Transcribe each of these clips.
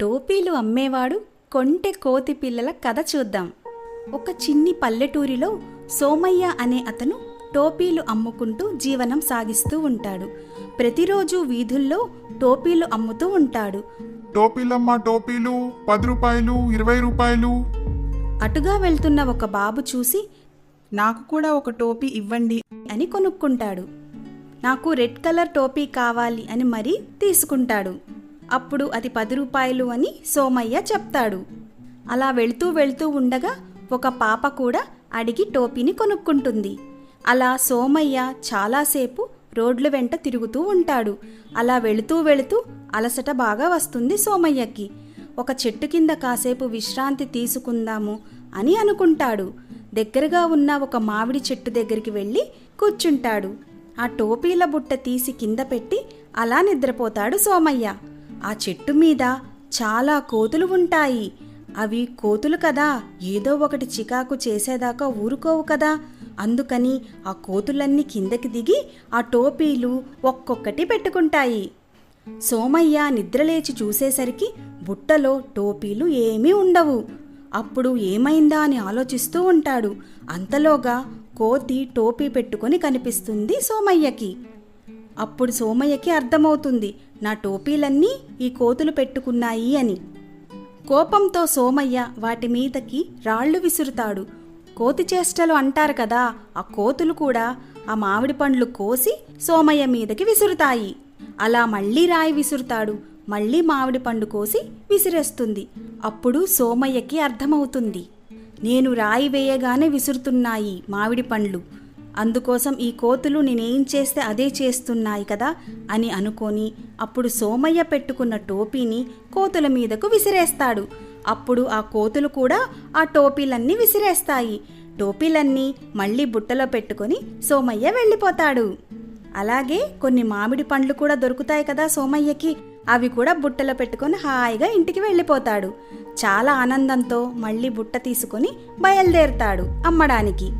టోపీలు అమ్మేవాడు కొంటె కోతి పిల్లల కథ చూద్దాం. ఒక చిన్ని పల్లెటూరిలో సోమయ్య అనే అతను టోపీలు అమ్ముకుంటూ జీవనం సాగిస్తూ ఉంటాడు. ప్రతిరోజు వీధుల్లో టోపీలు అమ్ముతూ ఉంటాడు. టోపీలమ్మ టోపీలు పది రూపాయలు ఇరవై రూపాయలు. అటుగా వెళ్తున్న ఒక బాబు చూసి నాకు కూడా ఒక టోపీ ఇవ్వండి అని కొనుక్కుంటాడు. నాకు రెడ్ కలర్ టోపీ కావాలి అని మరీ తీసుకుంటాడు. అప్పుడు అది పది రూపాయలు అని సోమయ్య చెప్తాడు. అలా వెళ్తూ వెళ్తూ ఉండగా ఒక పాప కూడా అడిగి టోపీని కొనుక్కుంటుంది. అలా సోమయ్య చాలాసేపు రోడ్ల వెంట తిరుగుతూ ఉంటాడు. అలా వెళుతూ వెళుతూ అలసట బాగా వస్తుంది సోమయ్యకి. ఒక చెట్టు కింద కాసేపు విశ్రాంతి తీసుకుందాము అని అనుకుంటాడు. దగ్గరగా ఉన్న ఒక మామిడి చెట్టు దగ్గరికి వెళ్ళి కూర్చుంటాడు. ఆ టోపీల బుట్ట తీసి కింద పెట్టి అలా నిద్రపోతాడు సోమయ్య. ఆ చెట్టు మీద చాలా కోతులు ఉంటాయి. అవి కోతులు కదా ఏదో ఒకటి చికాకు చేసేదాకా ఊరుకోవు కదా. అందుకని ఆ కోతులన్నీ కిందకి దిగి ఆ టోపీలు ఒక్కొక్కటి పెట్టుకుంటాయి. సోమయ్య నిద్రలేచి చూసేసరికి బుట్టలో టోపీలు ఏమీ ఉండవు. అప్పుడు ఏమైందా అని ఆలోచిస్తూ ఉంటాడు. అంతలోగా కోతి టోపీ పెట్టుకొని కనిపిస్తుంది సోమయ్యకి. అప్పుడు సోమయ్యకి అర్థమవుతుంది. నా టోపీలన్నీ ఈ కోతులు పెట్టుకున్నాయి అని. కోపంతో సోమయ్య వాటి మీదకి రాళ్ళు విసురుతాడు. కోతి చేష్టలు అంటారు కదా ఆ కోతులు కూడా ఆ మామిడి పండ్లు కోసి సోమయ్య మీదకి విసురుతాయి. అలా మళ్ళీ రాయి విసురుతాడు. మళ్ళీ మామిడి పండు కోసి విసిరేస్తుంది. అప్పుడు సోమయ్యకి అర్థమవుతుంది. నేను రాయి వేయగానే విసురుతున్నాయి మామిడి పండ్లు. అందుకోసం ఈ కోతులు నేనేం చేస్తే అదే చేస్తున్నాయి కదా అని అనుకొని అప్పుడు సోమయ్య పెట్టుకున్న టోపీని కోతుల మీదకు విసిరేస్తాడు. అప్పుడు ఆ కోతులు కూడా ఆ టోపీలన్నీ విసిరేస్తాయి. టోపీలన్నీ మళ్ళీ బుట్టలో పెట్టుకొని సోమయ్య వెళ్ళిపోతాడు. అలాగే కొన్ని మామిడి పండ్లు కూడా దొరుకుతాయి కదా సోమయ్యకి. అవి కూడా బుట్టలో పెట్టుకొని హాయిగా ఇంటికి వెళ్ళిపోతాడు. చాలా ఆనందంతో మళ్ళీ బుట్ట తీసుకొని బయలుదేరుతాడు అమ్మడానికి.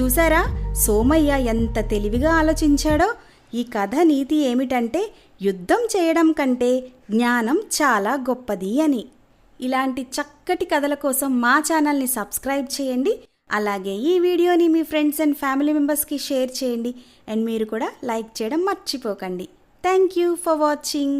చూసారా? సోమయ్య ఎంత తెలివిగా ఆలోచించాడో? ఈ కథ నీతి ఏమిటంటే యుద్ధం చేయడం కంటే జ్ఞానం చాలా గొప్పది అని. ఇలాంటి చక్కటి కథల కోసం మా ఛానల్ని సబ్స్క్రైబ్ చేయండి. అలాగే ఈ వీడియోని మీ ఫ్రెండ్స్ అండ్ ఫ్యామిలీ మెంబర్స్కి షేర్ చేయండి. అండ్ మీరు కూడా లైక్ చేయడం మర్చిపోకండి. Thank you for watching.